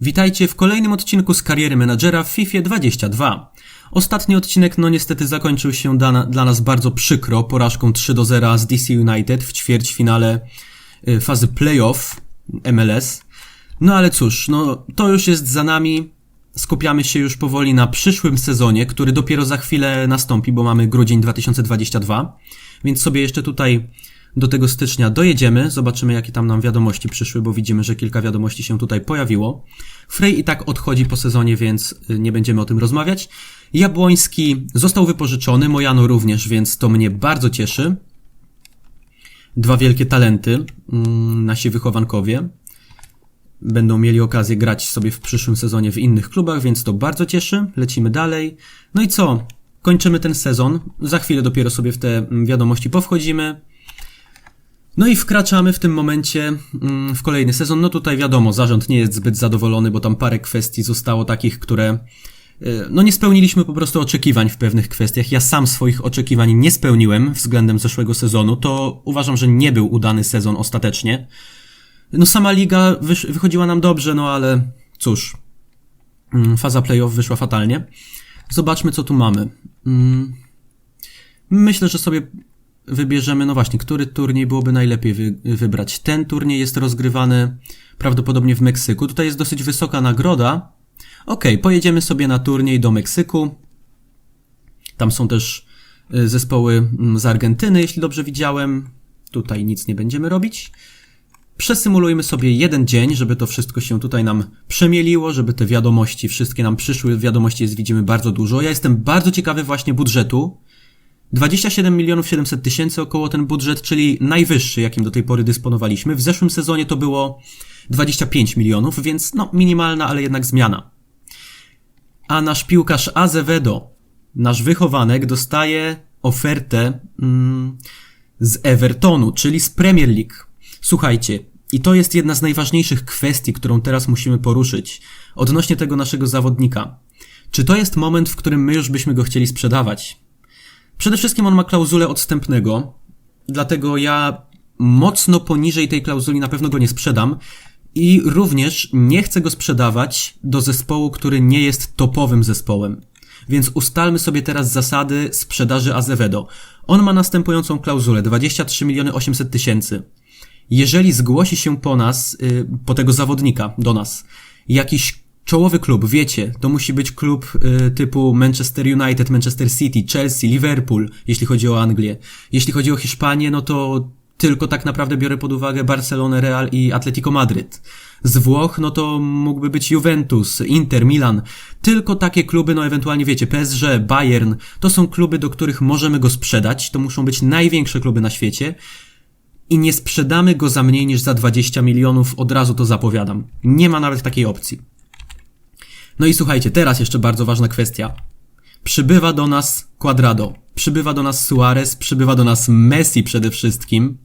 Witajcie w kolejnym odcinku z kariery menadżera w FIFA 22. Ostatni odcinek no niestety zakończył się dla, dla nas bardzo przykro porażką 3 do 0 z DC United w ćwierćfinale y, fazy playoff MLS. No ale cóż, no to już jest za nami. Skupiamy się już powoli na przyszłym sezonie, który dopiero za chwilę nastąpi, bo mamy grudzień 2022. Więc sobie jeszcze tutaj do tego stycznia dojedziemy, zobaczymy jakie tam nam wiadomości przyszły, bo widzimy, że kilka wiadomości się tutaj pojawiło. Frey i tak odchodzi po sezonie, więc y, nie będziemy o tym rozmawiać. Jabłoński został wypożyczony, Mojano również, więc to mnie bardzo cieszy. Dwa wielkie talenty, mm, nasi wychowankowie. Będą mieli okazję grać sobie w przyszłym sezonie w innych klubach, więc to bardzo cieszy. Lecimy dalej. No i co? Kończymy ten sezon. Za chwilę dopiero sobie w te mm, wiadomości powchodzimy. No i wkraczamy w tym momencie mm, w kolejny sezon. No tutaj wiadomo, zarząd nie jest zbyt zadowolony, bo tam parę kwestii zostało takich, które y, no nie spełniliśmy po prostu oczekiwań w pewnych kwestiach. Ja sam swoich oczekiwań nie spełniłem względem zeszłego sezonu. To uważam, że nie był udany sezon ostatecznie. No sama liga wychodziła nam dobrze, no ale cóż. Mm, Faza playoff wyszła fatalnie. Zobaczmy, co tu mamy. Mm, Myślę, że sobie wybierzemy, no właśnie, który turniej byłoby najlepiej wy, wybrać. Ten turniej jest rozgrywany prawdopodobnie w Meksyku. Tutaj jest dosyć wysoka nagroda. Okay, pojedziemy sobie na turniej do Meksyku. Tam są też y, zespoły mm, z Argentyny, jeśli dobrze widziałem. Tutaj nic nie będziemy robić. Przesymulujmy sobie jeden dzień, żeby to wszystko się tutaj nam przemieliło, żeby te wiadomości wszystkie nam przyszły. Wiadomości jest, widzimy, bardzo dużo. Ja jestem bardzo ciekawy właśnie budżetu 27 milionów 700 tysięcy około ten budżet, czyli najwyższy, jakim do tej pory dysponowaliśmy. W zeszłym sezonie to było 25 milionów, więc no minimalna, ale jednak zmiana. A nasz piłkarz Azevedo, nasz wychowanek, dostaje ofertę mm, z Evertonu, czyli z Premier League. Słuchajcie, i to jest jedna z najważniejszych kwestii, którą teraz musimy poruszyć odnośnie tego naszego zawodnika. Czy to jest moment, w którym my już byśmy go chcieli sprzedawać? Przede wszystkim on ma klauzulę odstępnego, dlatego ja mocno poniżej tej klauzuli na pewno go nie sprzedam i również nie chcę go sprzedawać do zespołu, który nie jest topowym zespołem. Więc ustalmy sobie teraz zasady sprzedaży Azevedo. On ma następującą klauzulę 23 miliony 800 tysięcy. Jeżeli zgłosi się po nas, yy, po tego zawodnika do nas, jakiś czołowy klub, wiecie, to musi być klub y, typu Manchester United, Manchester City, Chelsea, Liverpool, jeśli chodzi o Anglię. Jeśli chodzi o Hiszpanię, no to tylko tak naprawdę biorę pod uwagę Barcelonę, Real i Atletico Madryt. Z Włoch, no to mógłby być Juventus, Inter, Milan. Tylko takie kluby, no ewentualnie wiecie, PSG, Bayern, to są kluby, do których możemy go sprzedać. To muszą być największe kluby na świecie. I nie sprzedamy go za mniej niż za 20 milionów, od razu to zapowiadam. Nie ma nawet takiej opcji. No i słuchajcie, teraz jeszcze bardzo ważna kwestia. Przybywa do nas Quadrado, przybywa do nas Suarez, przybywa do nas Messi przede wszystkim.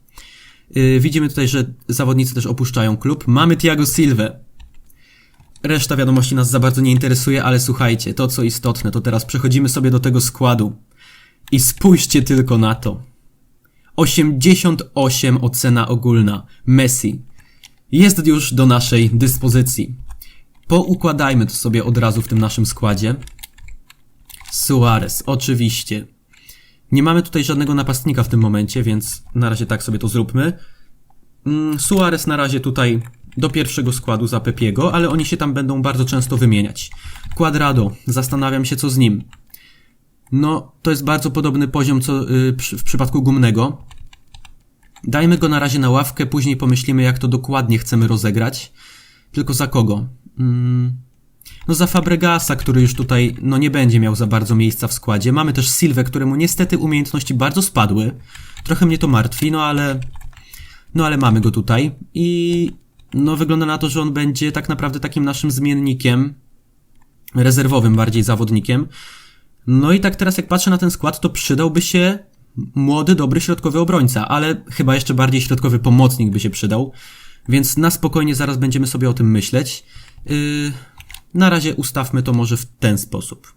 Yy, widzimy tutaj, że zawodnicy też opuszczają klub. Mamy Thiago Silva. Reszta wiadomości nas za bardzo nie interesuje, ale słuchajcie, to co istotne, to teraz przechodzimy sobie do tego składu. I spójrzcie tylko na to. 88 ocena ogólna. Messi. Jest już do naszej dyspozycji. Poukładajmy to sobie od razu w tym naszym składzie. Suarez, oczywiście. Nie mamy tutaj żadnego napastnika w tym momencie, więc na razie tak sobie to zróbmy. Mm, Suarez na razie tutaj do pierwszego składu za Pepiego, ale oni się tam będą bardzo często wymieniać. Quadrado, zastanawiam się co z nim. No, to jest bardzo podobny poziom co przy, w przypadku Gumnego. Dajmy go na razie na ławkę, później pomyślimy jak to dokładnie chcemy rozegrać. Tylko za kogo? Mm, no za Fabregasa, który już tutaj no nie będzie miał za bardzo miejsca w składzie. Mamy też Silwę, któremu niestety umiejętności bardzo spadły. Trochę mnie to martwi, no ale no ale mamy go tutaj i no wygląda na to, że on będzie tak naprawdę takim naszym zmiennikiem, rezerwowym bardziej zawodnikiem. No i tak teraz jak patrzę na ten skład, to przydałby się młody, dobry środkowy obrońca, ale chyba jeszcze bardziej środkowy pomocnik by się przydał. Więc na spokojnie zaraz będziemy sobie o tym myśleć. Yy, na razie ustawmy to może w ten sposób.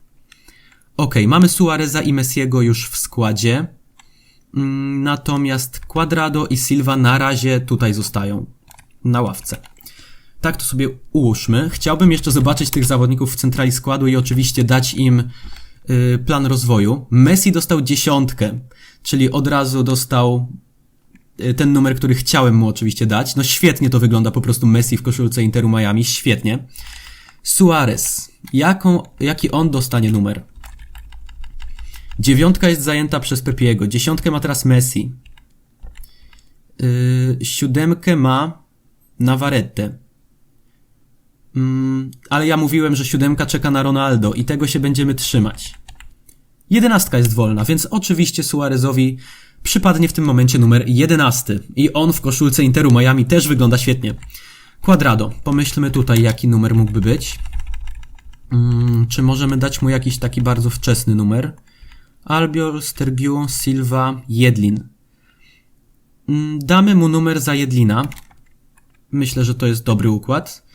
Ok, mamy Suareza i Messiego już w składzie. Yy, natomiast Quadrado i Silva na razie tutaj zostają. Na ławce. tak to sobie ułóżmy. Chciałbym jeszcze zobaczyć tych zawodników w centrali składu i oczywiście dać im y, plan rozwoju. Messi dostał dziesiątkę, czyli od razu dostał y, ten numer, który chciałem mu oczywiście dać. No świetnie to wygląda, po prostu Messi w koszulce Interu Miami, świetnie. Suarez, jaką, jaki on dostanie numer? Dziewiątka jest zajęta przez Pepiego, dziesiątkę ma teraz Messi. Yy, siódemkę ma Navarrete. Mm, ale ja mówiłem, że siódemka czeka na Ronaldo i tego się będziemy trzymać. Jedenastka jest wolna, więc oczywiście Suarezowi przypadnie w tym momencie numer jedenasty. I on w koszulce Interu Miami też wygląda świetnie. Quadrado. Pomyślmy tutaj, jaki numer mógłby być. Mm, czy możemy dać mu jakiś taki bardzo wczesny numer? Albiol, Stergiu, Silva, Jedlin. Mm, Damy mu numer za Jedlina. Myślę, że to jest dobry układ.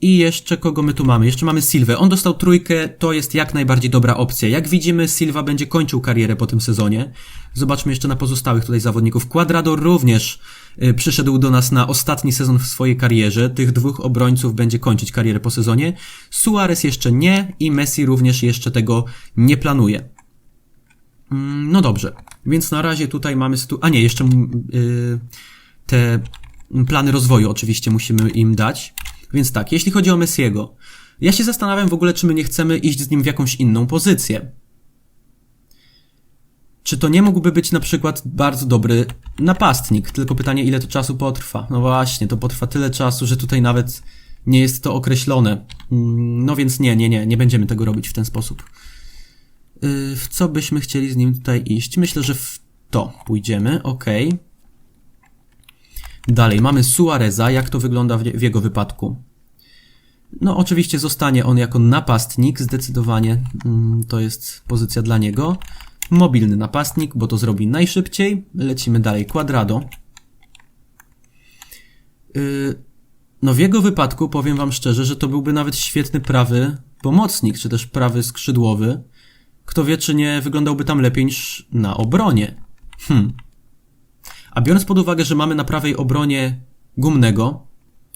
I jeszcze kogo my tu mamy? Jeszcze mamy Silwę. On dostał trójkę, to jest jak najbardziej dobra opcja. Jak widzimy, Silva będzie kończył karierę po tym sezonie. Zobaczmy jeszcze na pozostałych tutaj zawodników. Quadrado również y, przyszedł do nas na ostatni sezon w swojej karierze. Tych dwóch obrońców będzie kończyć karierę po sezonie. Suarez jeszcze nie i Messi również jeszcze tego nie planuje. Mm, No dobrze, więc na razie tutaj mamy sytu... A nie, jeszcze mm, y, te plany rozwoju oczywiście musimy im dać. Więc tak, jeśli chodzi o Messiego, ja się zastanawiam w ogóle, czy my nie chcemy iść z nim w jakąś inną pozycję. Czy to nie mógłby być na przykład bardzo dobry napastnik? Tylko pytanie, ile to czasu potrwa? No właśnie, to potrwa tyle czasu, że tutaj nawet nie jest to określone. Mm, No więc nie, nie, nie, nie będziemy tego robić w ten sposób. Yy, W co byśmy chcieli z nim tutaj iść? Myślę, że w to pójdziemy, ok. Dalej, mamy Suareza, jak to wygląda w, w jego wypadku? No, oczywiście zostanie on jako napastnik, zdecydowanie mm, to jest pozycja dla niego. Mobilny napastnik, bo to zrobi najszybciej. Lecimy dalej, Quadrado. Yy, no, w jego wypadku powiem wam szczerze, że to byłby nawet świetny prawy pomocnik, czy też prawy skrzydłowy. Kto wie, czy nie wyglądałby tam lepiej niż na obronie. Hmm. A biorąc pod uwagę, że mamy na prawej obronie gumnego,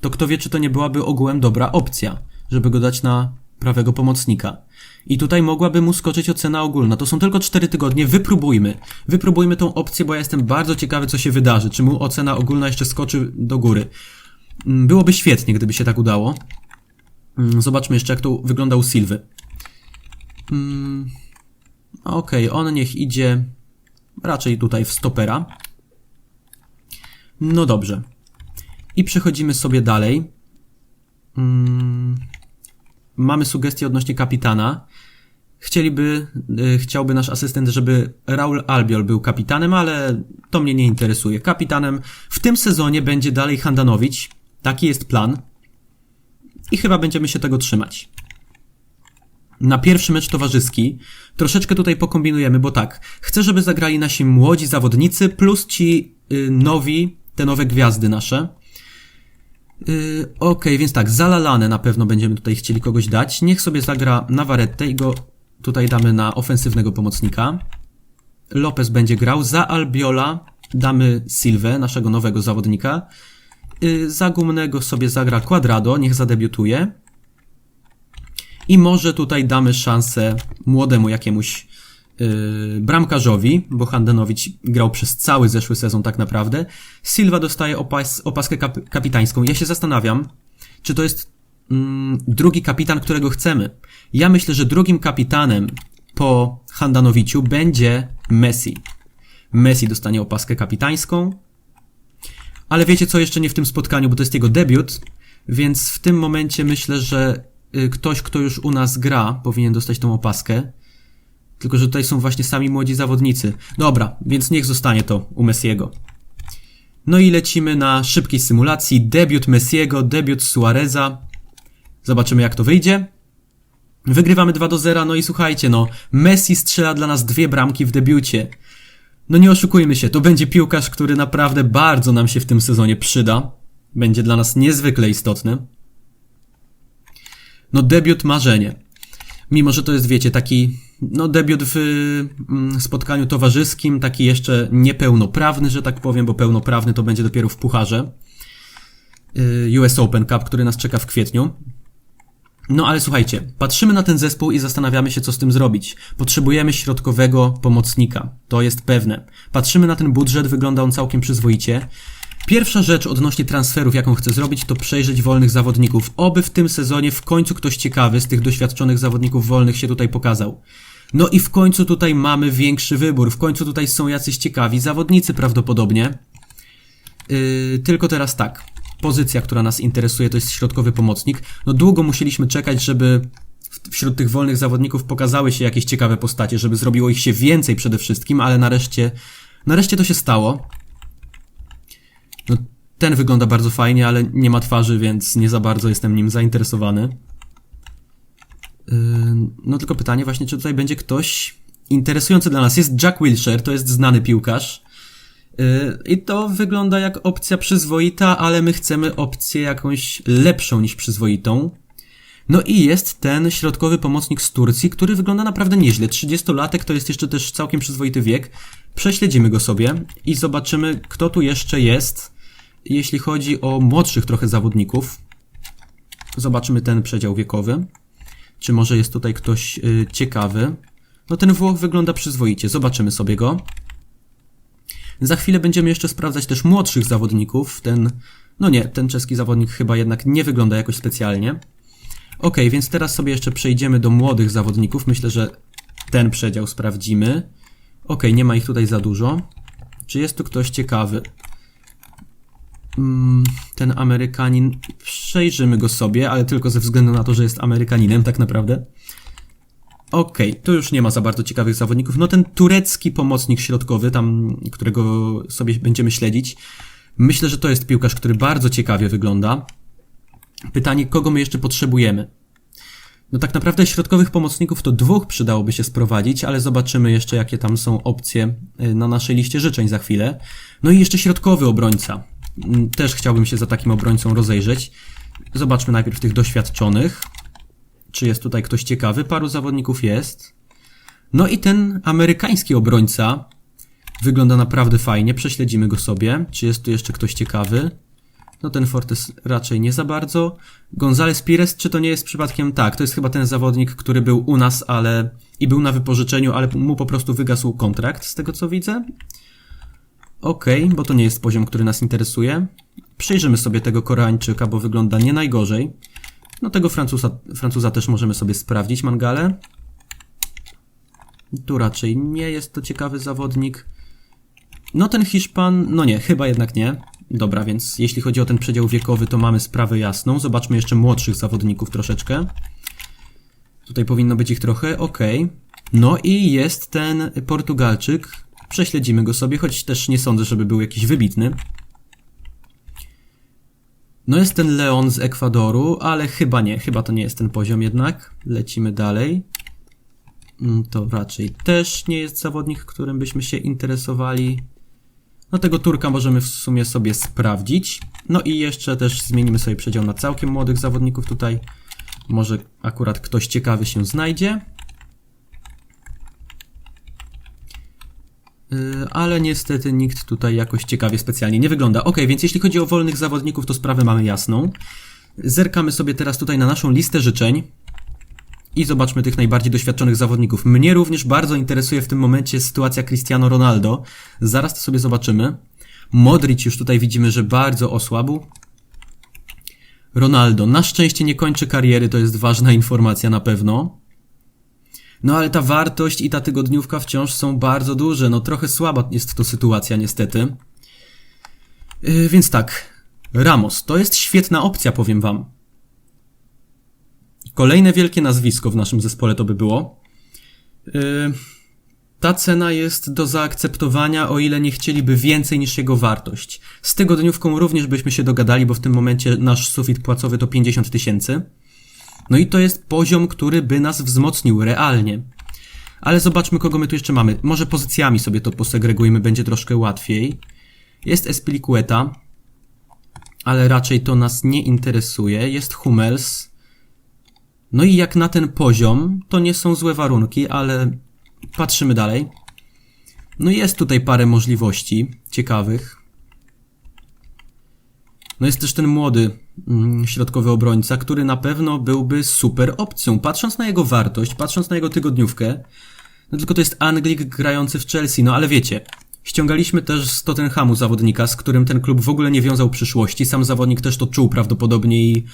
to kto wie, czy to nie byłaby ogółem dobra opcja, żeby go dać na prawego pomocnika. I tutaj mogłaby mu skoczyć ocena ogólna. To są tylko 4 tygodnie, wypróbujmy. Wypróbujmy tą opcję, bo ja jestem bardzo ciekawy, co się wydarzy. Czy mu ocena ogólna jeszcze skoczy do góry. Mm, Byłoby świetnie, gdyby się tak udało. Mm, Zobaczmy jeszcze, jak to wygląda u Silwy. Mm, Okej, on niech idzie raczej tutaj w stopera. No dobrze. I przechodzimy sobie dalej. Mm, mamy sugestie odnośnie kapitana. Chcieliby, y, chciałby nasz asystent, żeby Raul Albiol był kapitanem, ale to mnie nie interesuje. Kapitanem w tym sezonie będzie dalej Handanowicz. Taki jest plan. I chyba będziemy się tego trzymać. Na pierwszy mecz towarzyski troszeczkę tutaj pokombinujemy, bo tak, chcę, żeby zagrali nasi młodzi zawodnicy plus ci y, nowi, te nowe gwiazdy nasze. Yy, Okej, więc tak, za Lalanę na pewno będziemy tutaj chcieli kogoś dać. Niech sobie zagra Navarrete i go tutaj damy na ofensywnego pomocnika. Lopez będzie grał. Za Albiola damy Silvę, naszego nowego zawodnika. Yy, za Gumnego sobie zagra Quadrado, niech zadebiutuje. I może tutaj damy szansę młodemu jakiemuś bramkarzowi, bo Handenowicz grał przez cały zeszły sezon tak naprawdę. Silva dostaje opas, opaskę kap, kapitańską. Ja się zastanawiam, czy to jest mm, drugi kapitan, którego chcemy. Ja myślę, że drugim kapitanem po Handanowiciu będzie Messi. Messi dostanie opaskę kapitańską. Ale wiecie co jeszcze nie w tym spotkaniu, bo to jest jego debiut, więc w tym momencie myślę, że y, ktoś, kto już u nas gra, powinien dostać tą opaskę. Tylko, że tutaj są właśnie sami młodzi zawodnicy. Dobra, więc niech zostanie to u Messiego. No i lecimy na szybkiej symulacji. Debiut Messiego, debiut Suareza. Zobaczymy jak to wyjdzie. Wygrywamy 2 do 0, no i słuchajcie, no, Messi strzela dla nas dwie bramki w debiucie. No nie oszukujmy się, to będzie piłkarz, który naprawdę bardzo nam się w tym sezonie przyda. Będzie dla nas niezwykle istotny. No debiut marzenie. Mimo, że to jest, wiecie, taki, no debiut w mm, spotkaniu towarzyskim, taki jeszcze niepełnoprawny, że tak powiem, bo pełnoprawny to będzie dopiero w pucharze. y, US Open Cup, który nas czeka w kwietniu. No ale słuchajcie, patrzymy na ten zespół i zastanawiamy się, co z tym zrobić. Potrzebujemy środkowego pomocnika, to jest pewne. Patrzymy na ten budżet, wygląda on całkiem przyzwoicie. Pierwsza rzecz odnośnie transferów, jaką chcę zrobić, to przejrzeć wolnych zawodników. Oby w tym sezonie w końcu ktoś ciekawy z tych doświadczonych zawodników wolnych się tutaj pokazał. No i w końcu tutaj mamy większy wybór, w końcu tutaj są jacyś ciekawi zawodnicy prawdopodobnie. Yy, tylko teraz tak. Pozycja, która nas interesuje, to jest środkowy pomocnik. No długo musieliśmy czekać, żeby wśród tych wolnych zawodników pokazały się jakieś ciekawe postacie, żeby zrobiło ich się więcej przede wszystkim, ale nareszcie, nareszcie to się stało. No, ten wygląda bardzo fajnie, ale nie ma twarzy, więc nie za bardzo jestem nim zainteresowany. Yy, No tylko pytanie właśnie, czy tutaj będzie ktoś interesujący dla nas. Jest Jack Wilshere, to jest znany piłkarz. Yy, I to wygląda jak opcja przyzwoita, ale my chcemy opcję jakąś lepszą niż przyzwoitą. No i jest ten środkowy pomocnik z Turcji, który wygląda naprawdę nieźle. 30-latek to jest jeszcze też całkiem przyzwoity wiek. Prześledzimy go sobie i zobaczymy, kto tu jeszcze jest, jeśli chodzi o młodszych trochę zawodników. Zobaczymy ten przedział wiekowy. Czy może jest tutaj ktoś y, ciekawy? No ten Włoch wygląda przyzwoicie. Zobaczymy sobie go. Za chwilę będziemy jeszcze sprawdzać też młodszych zawodników. Ten, no nie, ten czeski zawodnik chyba jednak nie wygląda jakoś specjalnie. Ok, więc teraz sobie jeszcze przejdziemy do młodych zawodników. Myślę, że ten przedział sprawdzimy. Ok, nie ma ich tutaj za dużo. Czy jest tu ktoś ciekawy? Mm, ten Amerykanin, przejrzymy go sobie, ale tylko ze względu na to, że jest Amerykaninem tak naprawdę. Okej, tu już nie ma za bardzo ciekawych zawodników. No ten turecki pomocnik środkowy, tam, którego sobie będziemy śledzić. Myślę, że to jest piłkarz, który bardzo ciekawie wygląda. Pytanie, kogo my jeszcze potrzebujemy? No tak naprawdę środkowych pomocników to dwóch przydałoby się sprowadzić, ale zobaczymy jeszcze jakie tam są opcje y, na naszej liście życzeń za chwilę. No i jeszcze środkowy obrońca. Mm, Też chciałbym się za takim obrońcą rozejrzeć. Zobaczmy najpierw tych doświadczonych. Czy jest tutaj ktoś ciekawy? Paru zawodników jest. No i ten amerykański obrońca wygląda naprawdę fajnie. Prześledzimy go sobie. Czy jest tu jeszcze ktoś ciekawy? No ten Fortes raczej nie za bardzo. González Pires, czy to nie jest przypadkiem tak? To jest chyba ten zawodnik, który był u nas, ale i był na wypożyczeniu, ale mu po prostu wygasł kontrakt, z tego co widzę. Okej, bo to nie jest poziom, który nas interesuje. Przyjrzymy sobie tego Koreańczyka, bo wygląda nie najgorzej. No tego Francuza, Francuza też możemy sobie sprawdzić, Mangale. Tu raczej nie jest to ciekawy zawodnik. No ten Hiszpan, no nie, chyba jednak nie. Dobra, więc jeśli chodzi o ten przedział wiekowy, to mamy sprawę jasną. Zobaczmy jeszcze młodszych zawodników troszeczkę. Tutaj powinno być ich trochę, okej. No i jest ten Portugalczyk. Prześledzimy go sobie, choć też nie sądzę, żeby był jakiś wybitny. No jest ten Leon z Ekwadoru, ale chyba nie, chyba to nie jest ten poziom jednak. Lecimy dalej. Mm, To raczej też nie jest zawodnik, którym byśmy się interesowali. No tego Turka możemy w sumie sobie sprawdzić. No i jeszcze też zmienimy sobie przedział na całkiem młodych zawodników tutaj. Może akurat ktoś ciekawy się znajdzie. Ale niestety nikt tutaj jakoś ciekawie specjalnie nie wygląda. Ok, więc jeśli chodzi o wolnych zawodników, to sprawę mamy jasną. Zerkamy sobie teraz tutaj na naszą listę życzeń. I zobaczmy tych najbardziej doświadczonych zawodników. Mnie również bardzo interesuje w tym momencie sytuacja Cristiano Ronaldo. Zaraz to sobie zobaczymy. Modric już tutaj widzimy, że bardzo osłabł. Ronaldo na szczęście nie kończy kariery, to jest ważna informacja na pewno. No ale ta wartość i ta tygodniówka wciąż są bardzo duże. No trochę słaba jest to sytuacja niestety. Yy, więc tak. Ramos to jest świetna opcja, powiem wam. Kolejne wielkie nazwisko w naszym zespole to by było. Yy, ta cena jest do zaakceptowania, o ile nie chcieliby więcej niż jego wartość. Z tygodniówką również byśmy się dogadali, bo w tym momencie nasz sufit płacowy to 50 tysięcy. No i to jest poziom, który by nas wzmocnił realnie. Ale zobaczmy, kogo my tu jeszcze mamy. Może pozycjami sobie to posegregujmy, będzie troszkę łatwiej. Jest Espilicueta, ale raczej to nas nie interesuje. Jest Hummels. No i jak na ten poziom, to nie są złe warunki, ale patrzymy dalej. No jest tutaj parę możliwości ciekawych. No jest też ten młody mm, środkowy obrońca, który na pewno byłby super opcją. Patrząc na jego wartość, patrząc na jego tygodniówkę, no tylko to jest Anglik grający w Chelsea, no ale wiecie, ściągaliśmy też z Tottenhamu zawodnika, z którym ten klub w ogóle nie wiązał przyszłości. Sam zawodnik też to czuł prawdopodobnie i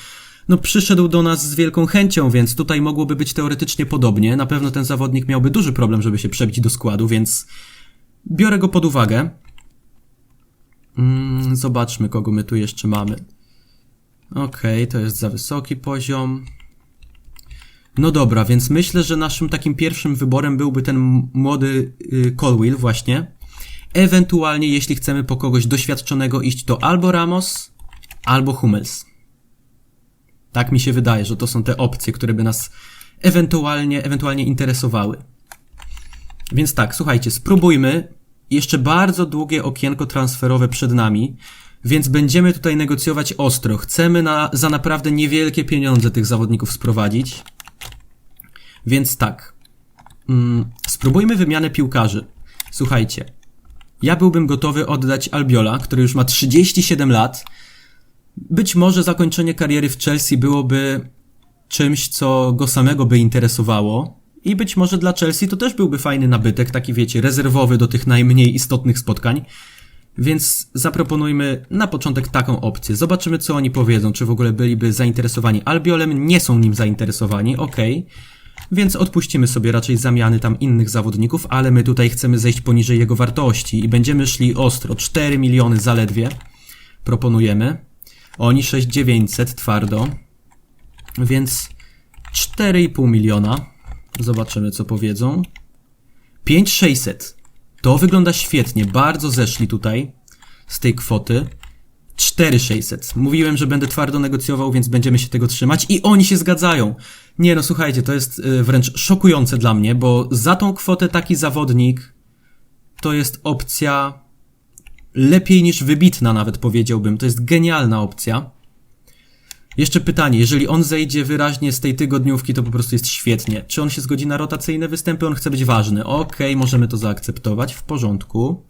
no przyszedł do nas z wielką chęcią, więc tutaj mogłoby być teoretycznie podobnie. Na pewno ten zawodnik miałby duży problem, żeby się przebić do składu, więc biorę go pod uwagę. Mm, zobaczmy, kogo my tu jeszcze mamy. Okay, to jest za wysoki poziom. No dobra, więc myślę, że naszym takim pierwszym wyborem byłby ten młody yy, Colwill właśnie. Ewentualnie, jeśli chcemy po kogoś doświadczonego iść, to albo Ramos, albo Hummels. Tak mi się wydaje, że to są te opcje, które by nas ewentualnie, ewentualnie interesowały. Więc tak, słuchajcie, spróbujmy. Jeszcze bardzo długie okienko transferowe przed nami, więc będziemy tutaj negocjować ostro. Chcemy na, za naprawdę niewielkie pieniądze tych zawodników sprowadzić. Więc tak. Mm, spróbujmy wymianę piłkarzy. Słuchajcie. Ja byłbym gotowy oddać Albiola, który już ma 37 lat, być może zakończenie kariery w Chelsea byłoby czymś, co go samego by interesowało. I być może dla Chelsea to też byłby fajny nabytek, taki wiecie, rezerwowy do tych najmniej istotnych spotkań. Więc zaproponujmy na początek taką opcję. Zobaczymy, co oni powiedzą, czy w ogóle byliby zainteresowani Albiolem. Nie są nim zainteresowani, ok. Więc odpuścimy sobie raczej zamiany tam innych zawodników, ale my tutaj chcemy zejść poniżej jego wartości i będziemy szli ostro. 4 miliony zaledwie proponujemy. Oni 6900 twardo. Więc 4,5 miliona. Zobaczymy, co powiedzą. 5600. To wygląda świetnie. Bardzo zeszli tutaj z tej kwoty. 4600. Mówiłem, że będę twardo negocjował, więc będziemy się tego trzymać i oni się zgadzają. Nie no, słuchajcie, to jest y, wręcz szokujące dla mnie, bo za tą kwotę taki zawodnik to jest opcja lepiej niż wybitna nawet powiedziałbym. To jest genialna opcja. Jeszcze pytanie, jeżeli on zejdzie wyraźnie z tej tygodniówki, to po prostu jest świetnie. Czy on się zgodzi na rotacyjne występy? On chce być ważny. Okej, okay, możemy to zaakceptować, w porządku.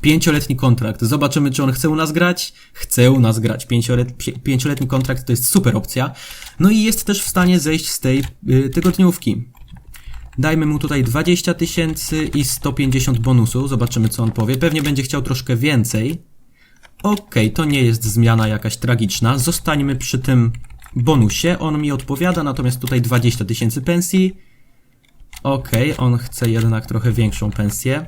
Pięcioletni kontrakt. Zobaczymy, czy on chce u nas grać. Chce u nas grać. Pięciolet, pięcioletni kontrakt to jest super opcja. No i jest też w stanie zejść z tej yy, tygodniówki. Dajmy mu tutaj 20 tysięcy i 150 bonusu. Zobaczymy, co on powie. Pewnie będzie chciał troszkę więcej. Okay, to nie jest zmiana jakaś tragiczna. Zostańmy przy tym bonusie. On mi odpowiada, natomiast tutaj 20 tysięcy pensji. Okay, on chce jednak trochę większą pensję.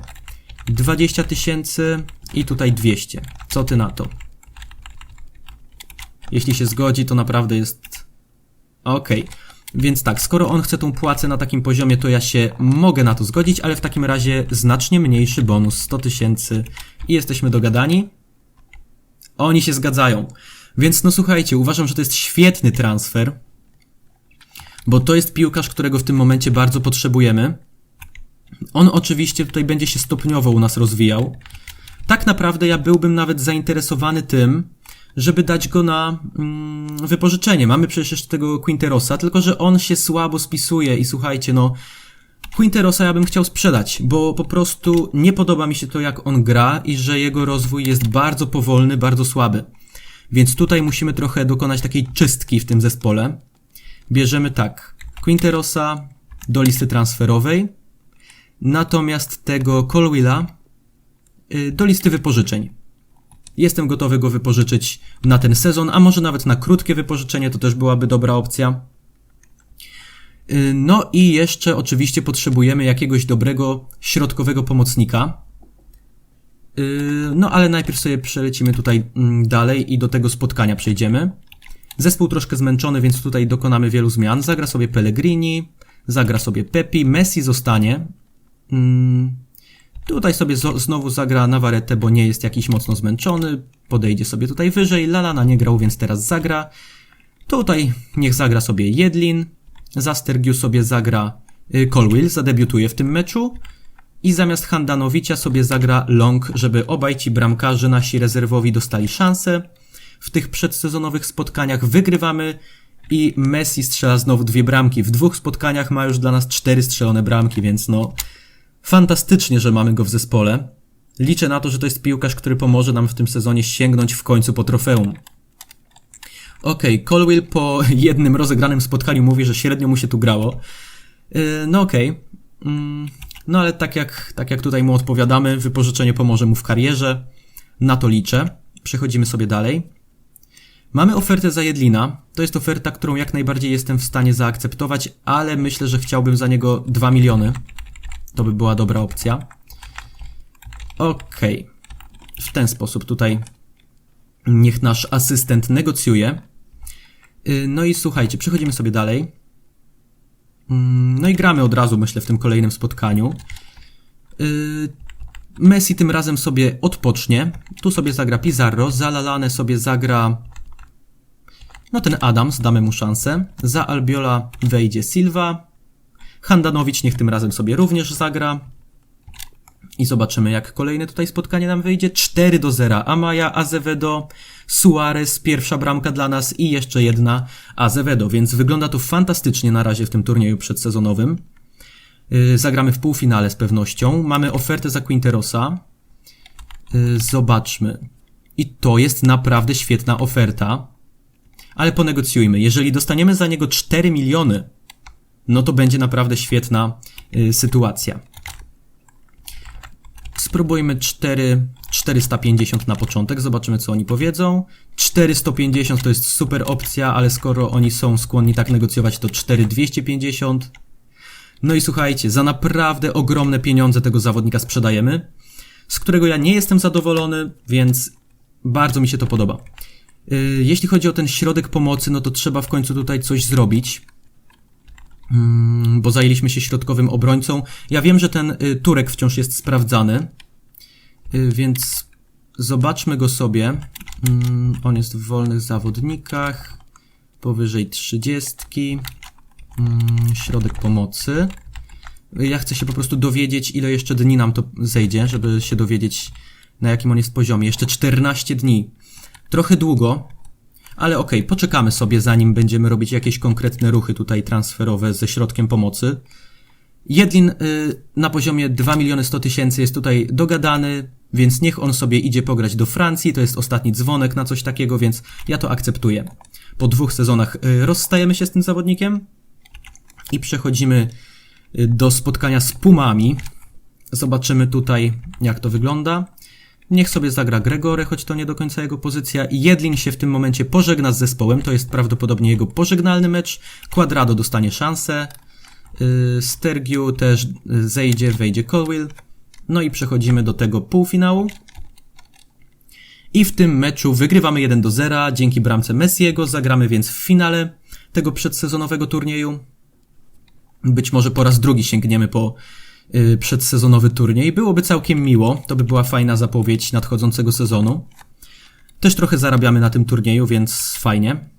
20 tysięcy i tutaj 200. Co ty na to? Jeśli się zgodzi, to naprawdę jest... Okay. Więc tak, skoro on chce tą płacę na takim poziomie, to ja się mogę na to zgodzić, ale w takim razie znacznie mniejszy bonus, 100 tysięcy i jesteśmy dogadani. Oni się zgadzają. Więc no słuchajcie, uważam, że to jest świetny transfer, bo to jest piłkarz, którego w tym momencie bardzo potrzebujemy. On oczywiście tutaj będzie się stopniowo u nas rozwijał. Tak naprawdę ja byłbym nawet zainteresowany tym, żeby dać go na mm, wypożyczenie. Mamy przecież jeszcze tego Quinterosa, tylko że on się słabo spisuje i słuchajcie, no Quinterosa ja bym chciał sprzedać, bo po prostu nie podoba mi się to, jak on gra i że jego rozwój jest bardzo powolny, bardzo słaby. Więc tutaj musimy trochę dokonać takiej czystki w tym zespole. Bierzemy tak, Quinterosa do listy transferowej, natomiast tego Colwilla y, do listy wypożyczeń. Jestem gotowy go wypożyczyć na ten sezon, a może nawet na krótkie wypożyczenie, to też byłaby dobra opcja. Y, no i jeszcze oczywiście potrzebujemy jakiegoś dobrego środkowego pomocnika. Y, no ale najpierw sobie przelecimy tutaj mm, dalej i do tego spotkania przejdziemy. Zespół troszkę zmęczony, więc tutaj dokonamy wielu zmian. Zagra sobie Pellegrini, zagra sobie Pepi, Messi zostanie. Mm, tutaj sobie znowu zagra Navarrete, bo nie jest jakiś mocno zmęczony. Podejdzie sobie tutaj wyżej. Lalana nie grał, więc teraz zagra. Tutaj niech zagra sobie Jedlin. Za Stergiu sobie zagra y, Colwill, zadebiutuje w tym meczu. I zamiast Handanowicia sobie zagra Long, żeby obaj ci bramkarze nasi rezerwowi dostali szansę. W tych przedsezonowych spotkaniach wygrywamy i Messi strzela znowu dwie bramki. W dwóch spotkaniach ma już dla nas cztery strzelone bramki, więc no fantastycznie, że mamy go w zespole. Liczę na to, że to jest piłkarz, który pomoże nam w tym sezonie sięgnąć w końcu po trofeum. Okej, okay, Colwill po jednym rozegranym spotkaniu mówi, że średnio mu się tu grało. Yy, no okej. Okay. Mm, no ale tak jak, tak jak tutaj mu odpowiadamy, wypożyczenie pomoże mu w karierze. Na to liczę. Przechodzimy sobie dalej. Mamy ofertę za Jedlina. To jest oferta, którą jak najbardziej jestem w stanie zaakceptować, ale myślę, że chciałbym za niego 2 miliony. To by była dobra opcja. Okej. Okay. W ten sposób tutaj niech nasz asystent negocjuje. Y, no i słuchajcie, przechodzimy sobie dalej. Mm, no i gramy od razu, myślę, w tym kolejnym spotkaniu. Y, Messi tym razem sobie odpocznie. Tu sobie zagra Pizarro, za Lalane sobie zagra no ten Adams, damy mu szansę. Za Albiola wejdzie Silva. Handanowicz niech tym razem sobie również zagra. I zobaczymy, jak kolejne tutaj spotkanie nam wyjdzie. 4 do 0. Amaya, Azevedo, Suarez, pierwsza bramka dla nas i jeszcze jedna Azevedo, więc wygląda to fantastycznie na razie w tym turnieju przedsezonowym. Yy, zagramy w półfinale z pewnością. Mamy ofertę za Quinterosa. Yy, zobaczmy. I to jest naprawdę świetna oferta. Ale ponegocjujmy. Jeżeli dostaniemy za niego 4 miliony, no to będzie naprawdę świetna yy, sytuacja. Spróbujmy 4, 450 na początek, zobaczymy co oni powiedzą. 450 to jest super opcja, ale skoro oni są skłonni tak negocjować, to 4250. No i słuchajcie, za naprawdę ogromne pieniądze tego zawodnika sprzedajemy, z którego ja nie jestem zadowolony, więc bardzo mi się to podoba. Y, jeśli chodzi o ten środek pomocy, no to trzeba w końcu tutaj coś zrobić. Mm, bo zajęliśmy się środkowym obrońcą. Ja wiem, że ten y, Turek wciąż jest sprawdzany, więc zobaczmy go sobie. Mm, on jest w wolnych zawodnikach, powyżej 30. Mm, środek pomocy. Ja chcę się po prostu dowiedzieć, ile jeszcze dni nam to zejdzie, żeby się dowiedzieć, na jakim on jest poziomie. Jeszcze 14 dni. Trochę długo, ale okej, okay, poczekamy sobie, zanim będziemy robić jakieś konkretne ruchy tutaj transferowe ze środkiem pomocy. Jedlin y, na poziomie 2 miliony 100 tysięcy jest tutaj dogadany, więc niech on sobie idzie pograć do Francji. To jest ostatni dzwonek na coś takiego, więc ja to akceptuję. Po dwóch sezonach y, rozstajemy się z tym zawodnikiem i przechodzimy y, do spotkania z Pumami. Zobaczymy tutaj, jak to wygląda. Niech sobie zagra Gregory, choć to nie do końca jego pozycja. Jedlin się w tym momencie pożegna z zespołem, to jest prawdopodobnie jego pożegnalny mecz. Quadrado dostanie szansę. Yy, Stergiu też zejdzie, wejdzie Colwill. No i przechodzimy do tego półfinału. I w tym meczu wygrywamy 1 do 0 dzięki bramce Messiego. Zagramy więc w finale tego przedsezonowego turnieju. Być może po raz drugi sięgniemy po Y, przedsezonowy turniej. Byłoby całkiem miło, to by była fajna zapowiedź nadchodzącego sezonu. Też trochę zarabiamy na tym turnieju, więc fajnie.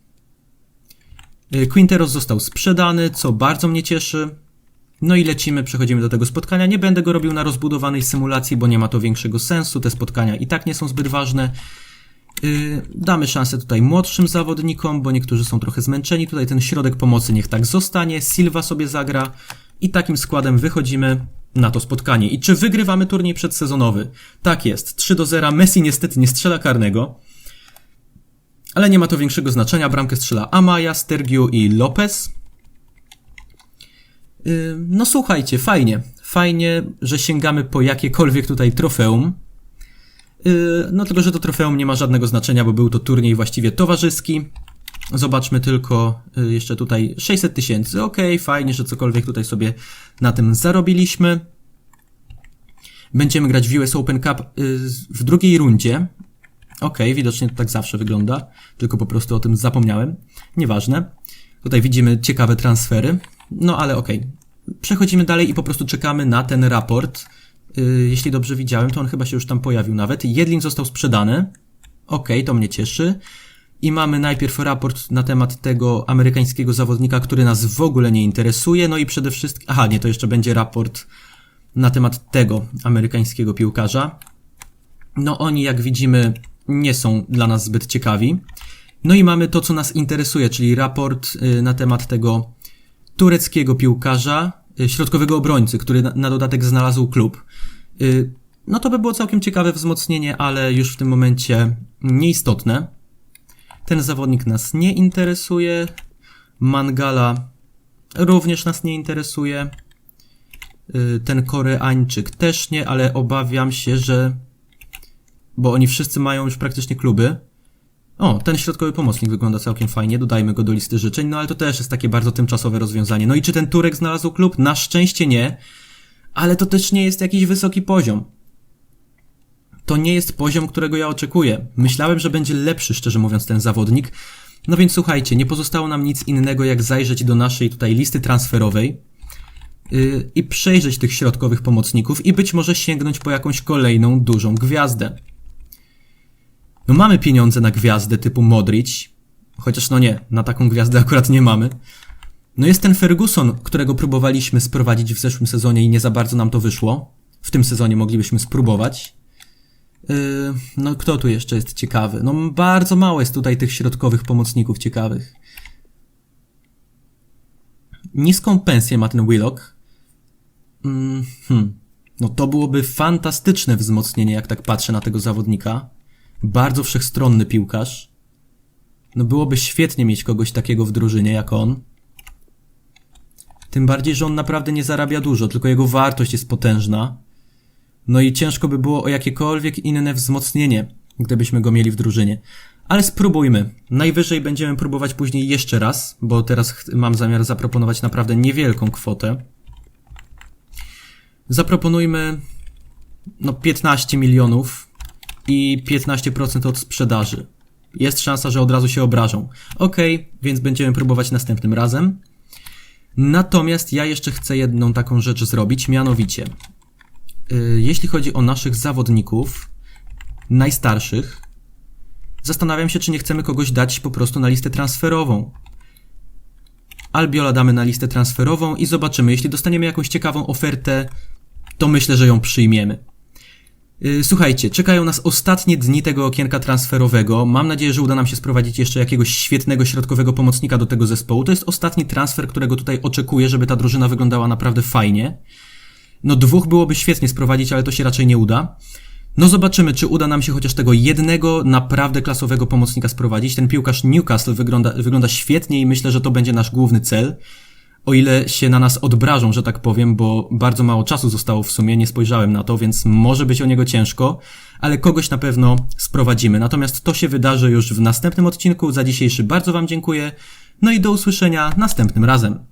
Y, Quinteros został sprzedany, co bardzo mnie cieszy. No i lecimy, przechodzimy do tego spotkania. Nie będę go robił na rozbudowanej symulacji, bo nie ma to większego sensu. Te spotkania i tak nie są zbyt ważne. Yy, damy szansę tutaj młodszym zawodnikom, bo niektórzy są trochę zmęczeni. Tutaj ten środek pomocy niech tak zostanie. Silva sobie zagra. I takim składem wychodzimy na to spotkanie. I czy wygrywamy turniej przedsezonowy? Tak jest. 3 do 0. Messi niestety nie strzela karnego. Ale nie ma to większego znaczenia. Bramkę strzela Amaya, Stergiu i Lopez. Yy, no słuchajcie, fajnie. Fajnie, że sięgamy po jakiekolwiek tutaj trofeum. Yy, no tylko, że to trofeum nie ma żadnego znaczenia, bo był to turniej właściwie towarzyski. Zobaczmy tylko y, jeszcze tutaj 600 tysięcy. Ok, fajnie, że cokolwiek tutaj sobie na tym zarobiliśmy. Będziemy grać w US Open Cup y, w drugiej rundzie. Ok, widocznie to tak zawsze wygląda, tylko po prostu o tym zapomniałem. Nieważne. Tutaj widzimy ciekawe transfery. No ale ok. Przechodzimy dalej i po prostu czekamy na ten raport. Y, jeśli dobrze widziałem, to on chyba się już tam pojawił nawet. Jedlin został sprzedany. Ok, to mnie cieszy. I mamy najpierw raport na temat tego amerykańskiego zawodnika, który nas w ogóle nie interesuje, no i przede wszystkim, aha, nie, to jeszcze będzie raport na temat tego amerykańskiego piłkarza. No oni, jak widzimy, nie są dla nas zbyt ciekawi. No i mamy to, co nas interesuje, czyli raport y, na temat tego tureckiego piłkarza, y, środkowego obrońcy, który na dodatek znalazł klub. Y, no to by było całkiem ciekawe wzmocnienie, ale już w tym momencie nieistotne. Ten zawodnik nas nie interesuje. Mangala również nas nie interesuje. Y, Ten Koreańczyk też nie, ale obawiam się, że. Bo oni wszyscy mają już praktycznie kluby. O, ten środkowy pomocnik wygląda całkiem fajnie, dodajmy go do listy życzeń, no ale to też jest takie bardzo tymczasowe rozwiązanie. No i czy ten Turek znalazł klub? Na szczęście nie, ale to też nie jest jakiś wysoki poziom. To nie jest poziom, którego ja oczekuję. Myślałem, że będzie lepszy, szczerze mówiąc, ten zawodnik. No więc słuchajcie, nie pozostało nam nic innego, jak zajrzeć do naszej tutaj listy transferowej yy, i przejrzeć tych środkowych pomocników i być może sięgnąć po jakąś kolejną dużą gwiazdę. No mamy pieniądze na gwiazdę typu Modric, chociaż no nie, na taką gwiazdę akurat nie mamy. No jest ten Ferguson, którego próbowaliśmy sprowadzić w zeszłym sezonie i nie za bardzo nam to wyszło. W tym sezonie moglibyśmy spróbować. Yy, no kto tu jeszcze jest ciekawy? No bardzo mało jest tutaj tych środkowych pomocników ciekawych. Niską pensję ma ten Willock. Mm, hmm. No to byłoby fantastyczne wzmocnienie, jak tak patrzę na tego zawodnika. Bardzo wszechstronny piłkarz. No byłoby świetnie mieć kogoś takiego w drużynie jak on. Tym bardziej, że on naprawdę nie zarabia dużo, tylko jego wartość jest potężna. No i ciężko by było o jakiekolwiek inne wzmocnienie, gdybyśmy go mieli w drużynie. Ale spróbujmy. Najwyżej będziemy próbować później jeszcze raz, bo teraz mam zamiar zaproponować naprawdę niewielką kwotę. Zaproponujmy no 15 milionów i 15% od sprzedaży. Jest szansa, że od razu się obrażą. Ok, więc będziemy próbować następnym razem. Natomiast ja jeszcze chcę jedną taką rzecz zrobić, mianowicie y, jeśli chodzi o naszych zawodników najstarszych, zastanawiam się, czy nie chcemy kogoś dać po prostu na listę transferową. Albiola damy na listę transferową i zobaczymy. Jeśli dostaniemy jakąś ciekawą ofertę, to myślę, że ją przyjmiemy. Yy, Słuchajcie, czekają nas ostatnie dni tego okienka transferowego. Mam nadzieję, że uda nam się sprowadzić jeszcze jakiegoś świetnego środkowego pomocnika do tego zespołu. To jest ostatni transfer, którego tutaj oczekuję, żeby ta drużyna wyglądała naprawdę fajnie. No dwóch byłoby świetnie sprowadzić, ale to się raczej nie uda. No zobaczymy, czy uda nam się chociaż tego jednego naprawdę klasowego pomocnika sprowadzić. Ten piłkarz Newcastle wygląda, wygląda świetnie i myślę, że to będzie nasz główny cel. O ile się na nas odbrażą, że tak powiem, bo bardzo mało czasu zostało w sumie, nie spojrzałem na to, więc może być o niego ciężko, ale kogoś na pewno sprowadzimy. Natomiast to się wydarzy już w następnym odcinku. Za dzisiejszy bardzo Wam dziękuję. No i do usłyszenia następnym razem.